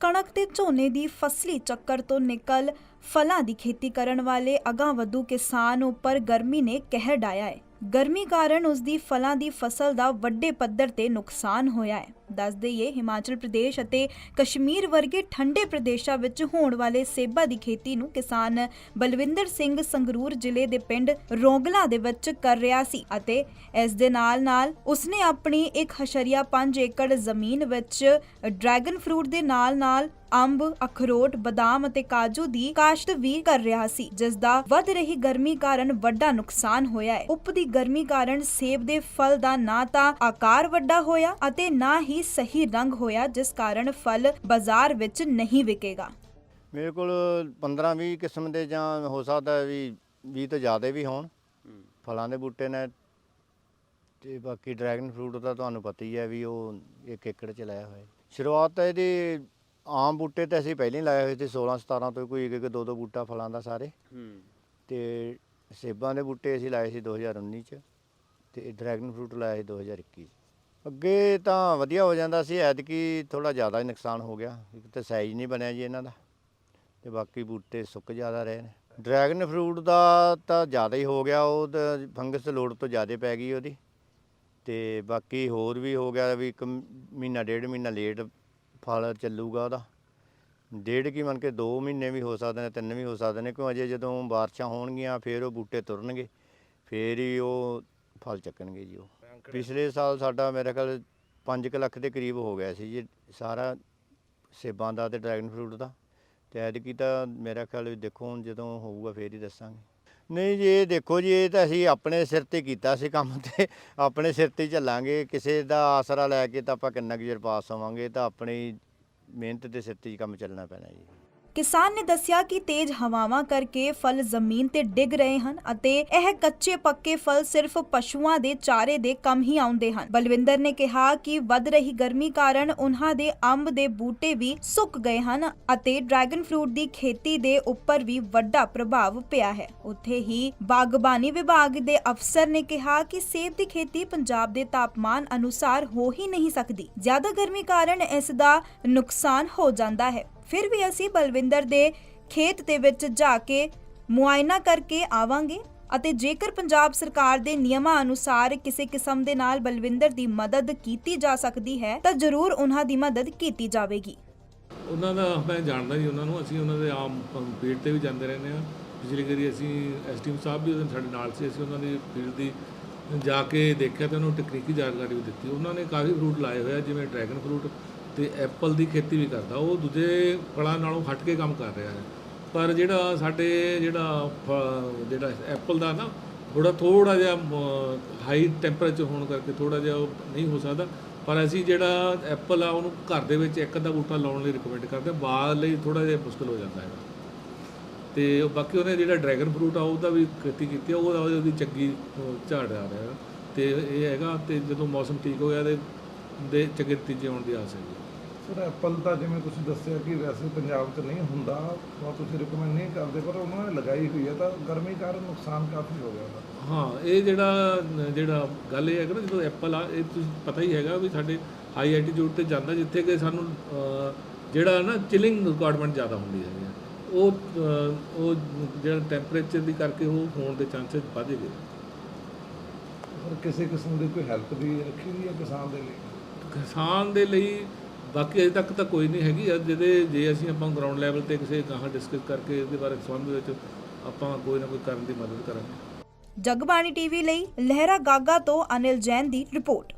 ਕਣਕ ਤੇ ਝੋਨੇ ਦੀ ਫਸਲੀ ਚੱਕਰ ਤੋਂ ਨਿਕਲ ਫਲਾਂ ਦੀ ਖੇਤੀ ਕਰਨ ਵਾਲੇ ਅਗਾਂਹਵਧੂ ਕਿਸਾਨ ਉੱਪਰ ਗਰਮੀ ਨੇ ਕਹਿਰ ਡਾਇਆ ਹੈ। ਗਰਮੀ ਕਾਰਨ ਉਸ ਦੀ ਫਲਾਂ ਦੀ ਫਸਲ ਦਾ ਵੱਡੇ ਪੱਧਰ ਤੇ ਨੁਕਸਾਨ ਹੋਇਆ ਹੈ। ਦੱਸ ਦਈਏ ਹਿਮਾਚਲ ਪ੍ਰਦੇਸ਼ ਅਤੇ ਕਸ਼ਮੀਰ ਵਰਗੇ ਠੰਡੇ ਪ੍ਰਦੇਸ਼ਾਂ ਵਿੱਚ ਹੋਣ ਵਾਲੇ ਸੇਬਾਂ ਦੀ ਖੇਤੀ ਨੂੰ ਕਿਸਾਨ ਬਲਵਿੰਦਰ ਸਿੰਘ ਸੰਗਰੂਰ ਜ਼ਿਲ੍ਹੇ ਦੇ ਪਿੰਡ ਰੋਂਗਲਾ ਦੇ ਵਿੱਚ ਕਰ ਰਿਹਾ ਸੀ ਅਤੇ ਇਸ ਦੇ ਨਾਲ-ਨਾਲ ਉਸਨੇ ਆਪਣੀ 1.5 ਏਕੜ ਜ਼ਮੀਨ ਵਿੱਚ ਡਰੈਗਨ ਫਰੂਟ ਦੇ ਨਾਲ-ਨਾਲ ਅੰਬ, ਅਖਰੋਟ, ਬਦਾਮ ਅਤੇ ਕਾਜੂ ਦੀ ਕਾਸ਼ਤ ਵੀ ਕਰ ਰਿਹਾ ਸੀ ਜਿਸ ਦਾ ਵੱਧ ਰਹੀ ਗਰਮੀ ਕਾਰਨ ਵੱਡਾ ਨੁਕਸਾਨ ਹੋਇਆ ਹੈ। ਉਪ ਦੀ ਗਰਮੀ ਕਾਰਨ ਸੇਬ ਦੇ ਫਲ ਦਾ ਨਾ ਤਾਂ ਆਕਾਰ ਵੱਡਾ ਹੋਇਆ ਅਤੇ ਨਾ ਹੀ ਸਹੀ ਰੰਗ ਹੋਇਆ ਜਿਸ ਕਾਰਨ ਫਲ ਬਾਜ਼ਾਰ ਵਿੱਚ ਨਹੀਂ ਵਿਕੇਗਾ। ਮੇਰੇ ਕੋਲ 15-20 ਕਿਸਮ ਦੇ ਜਾਂ ਹੋ ਸਕਦਾ ਵੀ 20 ਤੋਂ ਜ਼ਿਆਦਾ ਵੀ ਹੋਣ। ਫਲਾਂ ਦੇ ਬੂਟੇ ਨੇ ਤੇ ਬਾਕੀ ਡਰੈਗਨ ਫਰੂਟ ਦਾ ਤੁਹਾਨੂੰ ਪਤਾ ਹੀ ਹੈ ਵੀ ਉਹ ਇੱਕ ਏਕੜ ਚ ਲਾਇਆ ਹੋਇਆ ਹੈ। ਸ਼ੁਰੂਆਤ ਤਾਂ ਇਹਦੀ ਆਮ ਬੂਟੇ ਤਾਂ ਅਸੀਂ ਪਹਿਲਾਂ ਹੀ ਲਾਏ ਹੋਏ ਸੀ 16 17 ਤੋਂ ਕੋਈ ਇੱਕ ਇੱਕ ਦੋ ਦੋ ਬੂਟਾ ਫਲਾਂ ਦਾ ਸਾਰੇ। ਤੇ ਸੇਬਾਂ ਦੇ ਬੂਟੇ ਅਸੀਂ ਲਾਏ ਸੀ 2019 ਚ ਤੇ ਡਰੈਗਨ ਫਰੂਟ ਲਾਇਆ ਸੀ 2021 ਚ। ਅੱਗੇ ਤਾਂ ਵਧੀਆ ਹੋ ਜਾਂਦਾ ਸੀ, ਐਤਕੀ ਥੋੜਾ ਜ਼ਿਆਦਾ ਹੀ ਨੁਕਸਾਨ ਹੋ ਗਿਆ, ਇੱਕ ਤਾਂ ਸਾਈਜ਼ ਨਹੀਂ ਬਣਿਆ ਜੀ ਇਹਨਾਂ ਦਾ, ਤੇ ਬਾਕੀ ਬੂਟੇ ਸੁੱਕ ਜ਼ਿਆਦਾ ਰਹੇ ਨੇ। ਡਰੈਗਨ ਫਰੂਟ ਦਾ ਤਾਂ ਜ਼ਿਆਦਾ ਹੀ ਹੋ ਗਿਆ, ਉਹ ਤਾਂ ਫੰਗਸ ਲੋੜ ਤੋਂ ਜ਼ਿਆਦਾ ਪੈ ਗਈ ਉਹਦੀ, ਤੇ ਬਾਕੀ ਹੋਰ ਵੀ ਹੋ ਗਿਆ ਵੀ ਇੱਕ ਮਹੀਨਾ, ਡੇਢ ਮਹੀਨਾ ਲੇਟ ਫਲ ਚੱਲੂਗਾ ਉਹਦਾ। ਡੇਢ ਕੀ ਮੰਨ ਕੇ 2 ਮਹੀਨੇ ਵੀ ਹੋ ਸਕਦੇ ਨੇ, ਤਿੰਨ ਵੀ ਹੋ ਸਕਦੇ ਨੇ, ਕਿਉਂ ਅਜੇ ਜਦੋਂ ਬਾਰਿਸ਼ਾਂ ਹੋਣਗੀਆਂ, ਫਿਰ ਉਹ ਬੂਟੇ ਤੁਰਨਗੇ, ਫਿਰ ਹੀ ਉਹ ਫਲ ਚੱਕਣਗੇ ਜੀ ਉਹ। ਪਿਛਲੇ ਸਾਲ ਸਾਡਾ ਮੇਰੇ ਖਿਆਲ 5 ਲੱਖ ਦੇ ਕਰੀਬ ਹੋ ਗਿਆ ਸੀ ਜੀ, ਸਾਰਾ ਸੇਬਾਂ ਦਾ ਤੇ ਡਰੈਗਨ ਫਰੂਟ ਦਾ। ਤੇ ਐਤਕੀ ਤਾਂ ਮੇਰਾ ਖਿਆਲ ਦੇਖੋ ਹੁਣ ਜਦੋਂ ਹੋਊਗਾ ਫੇਰ ਹੀ ਦੱਸਾਂਗੇ। ਨਹੀਂ ਜੀ, ਇਹ ਦੇਖੋ ਜੀ, ਇਹ ਤਾਂ ਅਸੀਂ ਆਪਣੇ ਸਿਰ ਤੇ ਕੀਤਾ ਸੀ ਕੰਮ ਤੇ, ਆਪਣੇ ਸਿਰ ਤੇ ਚੱਲਾਂਗੇ। ਕਿਸੇ ਦਾ ਆਸਰਾ ਲੈ ਕੇ ਤਾਂ ਆਪਾਂ ਕਿੰਨਾ ਕੁ ਚਿਰ ਪਾਸ ਹੋਵਾਂਗੇ ਤਾਂ ਆਪਣੀ ਮਿਹਨਤ ਦੇ ਸਿਰ ਤੇ ਹੀ ਕੰਮ ਚੱਲਣਾ ਪੈਣਾ ਜੀ। ਕਿਸਾਨ ਨੇ ਦੱਸਿਆ ਕਿ ਤੇਜ਼ ਹਵਾਵਾਂ ਕਰਕੇ ਫਲ ਜ਼ਮੀਨ ਤੇ ਡਿੱਗ ਰਹੇ ਹਨ ਅਤੇ ਇਹ ਕੱਚੇ ਪੱਕੇ ਫਲ ਸਿਰਫ ਪਸ਼ੂਆਂ ਦੇ ਚਾਰੇ ਦੇ ਕੰਮ ਹੀ ਆਉਂਦੇ ਹਨ। ਬਲਵਿੰਦਰ ਨੇ ਕਿਹਾ ਕਿ ਵੱਧ ਰਹੀ ਗਰਮੀ ਕਾਰਨ ਉਹਨਾਂ ਦੇ ਅੰਬ ਦੇ ਬੂਟੇ ਵੀ ਸੁੱਕ ਗਏ ਹਨ ਅਤੇ ਡਰੈਗਨ ਫਰੂਟ ਦੀ ਖੇਤੀ ਦੇ ਉੱਪਰ ਵੀ ਵੱਡਾ ਪ੍ਰਭਾਵ ਪਿਆ ਹੈ। ਉੱਥੇ ਹੀ ਬਾਗਬਾਨੀ ਵਿਭਾਗ ਦੇ ਅਫਸਰ ਨੇ ਕਿਹਾ ਕਿ ਸੇਬ ਦੀ ਖੇਤੀ ਪੰਜਾਬ ਦੇ ਤਾਪਮਾਨ ਅਨੁਸਾਰ ਹੋ ਹੀ ਨਹੀਂ ਸਕਦੀ। ਜ਼ਿਆਦਾ ਗਰਮੀ ਕਾਰਨ ਇਸ ਦਾ ਨੁਕਸਾਨ ਹੋ ਜਾਂਦਾ ਹੈ। ਫਿਰ ਵੀ ਅਸੀਂ ਬਲਵਿੰਦਰ ਦੇ ਖੇਤ ਦੇ ਵਿੱਚ ਜਾ ਕੇ ਮੁਆਇਨਾ ਕਰਕੇ ਆਵਾਂਗੇ ਅਤੇ ਜੇਕਰ ਪੰਜਾਬ ਸਰਕਾਰ ਦੇ ਨਿਯਮਾਂ ਅਨੁਸਾਰ ਕਿਸੇ ਕਿਸਮ ਦੇ ਨਾਲ ਬਲਵਿੰਦਰ ਦੀ ਮਦਦ ਕੀਤੀ ਜਾ ਸਕਦੀ ਹੈ, ਤਾਂ ਜ਼ਰੂਰ ਉਹਨਾਂ ਦੀ ਮਦਦ ਕੀਤੀ ਜਾਵੇਗੀ। ਉਹਨਾਂ ਦਾ ਮੈਂ ਜਾਣਦਾ ਜੀ ਉਹਨਾਂ ਨੂੰ, ਅਸੀਂ ਉਹਨਾਂ ਦੇ ਆਮ ਫੀਲਡ ਤੇ ਵੀ ਜਾਂਦੇ ਰਹਿੰਦੇ ਆ ਪਿਛਲੀ ਵਾਰੀ ਅਸੀਂ ਐਸਟੀਐਮ ਸਾਹਿਬ ਵੀ ਉਦੋਂ ਸਾਡੇ ਨਾਲ ਸੀ, ਅਸੀਂ ਉਹਨਾਂ ਦੀ ਫੀਲਡ ਦੀ ਜਾ ਕੇ ਦੇਖਿਆ ਤੇ ਉਹਨਾਂ ਨੂੰ ਜਾਣਕਾਰੀ ਵੀ ਦਿੱਤੀ। ਉਹਨਾਂ ਨੇ ਕਾਫੀ ਫਰੂਟ ਲਾਏ ਹੋਏ ਜਿਵੇਂ ਡਰੈਗਨ ਫਰੂਟ ਤੇ ਐਪਲ ਦੀ ਖੇਤੀ ਵੀ ਕਰਦਾ, ਉਹ ਦੂਜੇ ਫਲਾਂ ਨਾਲੋਂ ਹਟ ਕੇ ਕੰਮ ਕਰ ਰਿਹਾ ਹੈ। ਪਰ ਜਿਹੜਾ ਸਾਡੇ ਜਿਹੜਾ ਫ- ਜਿਹੜਾ ਐਪਲ ਦਾ ਨਾ ਥੋੜਾ ਥੋੜਾ ਜਿਹਾ ਹਾਈ ਟੈਂਪਰੇਚਰ ਹੋਣ ਕਰਕੇ ਥੋੜਾ ਜਿਹਾ ਉਹ ਨਹੀਂ ਹੋ ਸਕਦਾ। ਪਰ ਅਸੀਂ ਜਿਹੜਾ ਐਪਲ ਆ, ਉਹਨੂੰ ਘਰ ਦੇ ਵਿੱਚ ਇੱਕ ਅੱਧਾ ਬੂਟਾ ਲਾਉਣ ਲਈ ਰਿਕਮੈਂਡ ਕਰਦੇ ਹਾਂ। ਲਈ ਥੋੜਾ ਜਿਹਾ ਮੁਸ਼ਕਲ ਹੋ ਜਾਂਦਾ ਹੈ ਤੇ ਉਹ ਬਾਕੀ ਉਹਨੇ ਜਿਹੜਾ ਡਰੈਗਨ ਫਰੂਟ ਆ, ਉਹਦਾ ਵੀ ਖੇਤੀ ਕੀਤੀ ਆ, ਉਹਦਾ ਉਹਦੀ ਚੰਗੀ ਝਾੜ ਆ ਰਿਹਾ। ਤੇ ਇਹ ਹੈਗਾ, ਤੇ ਜਦੋਂ ਮੌਸਮ ਠੀਕ ਹੋ ਗਿਆ ਤੇ, ਦੇ ਚੰਗੇ ਨਤੀਜੇ ਆਉਣ ਦੀ ਆਸ ਹੈ ਸਰ ਐਪਲ ਤਾਂ ਜਿਵੇਂ ਤੁਸੀਂ ਦੱਸਿਆ ਕਿ ਵੈਸੇ ਪੰਜਾਬ 'ਚ ਨਹੀਂ ਹੁੰਦਾ ਤਾਂ ਤੁਸੀਂ ਰਿਕਮੈਂਡ ਨਹੀਂ ਕਰਦੇ ਪਰ ਉਹਨਾਂ ਨੇ ਲਗਾਈ ਹੋਈ ਹੈ ਤਾਂ ਗਰਮੀ ਕਾਰਨ ਨੁਕਸਾਨ ਕਾਫੀ ਹੋ ਗਿਆ। ਉਹਦਾ ਹਾਂ ਇਹ ਜਿਹੜਾ ਜਿਹੜਾ ਗੱਲ ਇਹ ਹੈ ਕਿ ਨਾ ਜਦੋਂ ਐਪਲ ਆ ਇਹ ਤੁਸੀਂ ਪਤਾ ਹੀ ਹੈਗਾ ਵੀ ਸਾਡੇ ਹਾਈ ਐਲਟੀਟਿਊਡ ਤੇ ਜਾਂਦਾ ਜਿੱਥੇ ਕਿ ਸਾਨੂੰ ਜਿਹੜਾ ਨਾ ਚਿਲਿੰਗ ਰਿਕੁਆਇਰਮੈਂਟ ਜ਼ਿਆਦਾ ਹੁੰਦੀ ਹੈ ਉਹ ਉਹ ਜਿਹੜਾ ਟੈਂਪਰੇਚਰ ਦੀ ਕਰਕੇ ਉਹ ਹੋਣ ਦੇ ਚਾਂਸਸ ਵੱਧ ਗਏ। ਪਰ ਕਿਸੇ ਕਿਸਮ ਦੀ ਕੋਈ ਹੈਲਪ ਦੀ ਰੱਖੀ ਹੋਈ ਹੈ ਕਿਸਾਨ ਦੇ ਲਈ? ਕਿਸਾਨ ਦੇ ਲਈ ਬਾਕੀ ਅਜੇ ਤੱਕ ਤਾਂ ਕੋਈ ਨਹੀਂ ਹੈਗੀ। ਜਿਹਦੇ ਜੇ ਅਸੀਂ ਆਪਾਂ ਗਰਾਊਂਡ ਲੈਵਲ ਤੇ ਕਿਸੇ ਗਾਹਾਂ ਡਿਸਕਸ ਕਰਕੇ ਇਹਦੇ ਬਾਰੇ ਸੰਬੰਧ ਵਿੱਚ ਆਪਾਂ ਕੋਈ ਨਾ ਕੋਈ ਕਰਨ ਦੀ ਮਦਦ ਕਰਾਂਗੇ। ਜਗਬਾਣੀ ਟੀਵੀ ਲਈ ਲਹਿਰਾ ਗਾਗਾ ਤੋਂ ਅਨਿਲ ਜੈਨ ਦੀ ਰਿਪੋਰਟ।